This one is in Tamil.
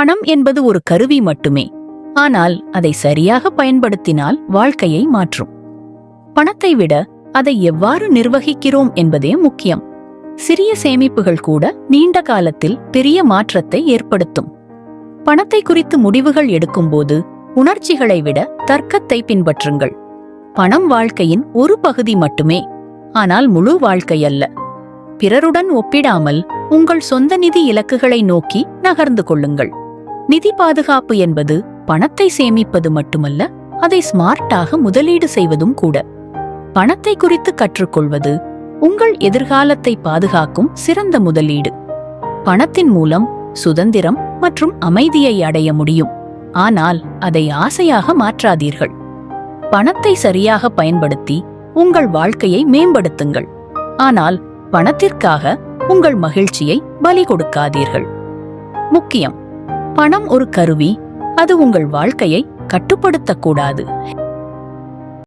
பணம் என்பது ஒரு கருவி மட்டுமே. ஆனால் அதை சரியாக பயன்படுத்தினால் வாழ்க்கையை மாற்றும். பணத்தை விட அதை எவ்வாறு நிர்வகிக்கிறோம் என்பதே முக்கியம். சிறிய சேமிப்புகள் கூட நீண்ட காலத்தில் பெரிய மாற்றத்தை ஏற்படுத்தும். பணத்தை குறித்து முடிவுகள் எடுக்கும்போது உணர்ச்சிகளை விட தர்க்கத்தை பின்பற்றுங்கள். பணம் வாழ்க்கையின் ஒரு பகுதி மட்டுமே. ஆனால் முழு வாழ்க்கையல்ல பிறருடன் ஒப்பிடாமல் உங்கள் சொந்த நிதி இலக்குகளை நோக்கி நகர்ந்து கொள்ளுங்கள். நிதி பாதுகாப்பு என்பது பணத்தை சேமிப்பது மட்டுமல்ல அதை ஸ்மார்ட்டாக முதலீடு செய்வதும் கூட. பணத்தை குறித்து கற்றுக்கொள்வது உங்கள் எதிர்காலத்தை பாதுகாக்கும் சிறந்த முதலீடு. பணத்தின் மூலம் சுதந்திரம் மற்றும் அமைதியை அடைய முடியும். ஆனால் அதை ஆசையாக மாற்றாதீர்கள். பணத்தை சரியாக பயன்படுத்தி உங்கள் வாழ்க்கையை மேம்படுத்துங்கள். ஆனால் பணத்திற்காக உங்கள் மகிழ்ச்சியை பலி கொடுக்காதீர்கள். முக்கியம் பணம் ஒரு கருவி அது உங்கள் வாழ்க்கையை கட்டுப்படுத்தக்கூடாது.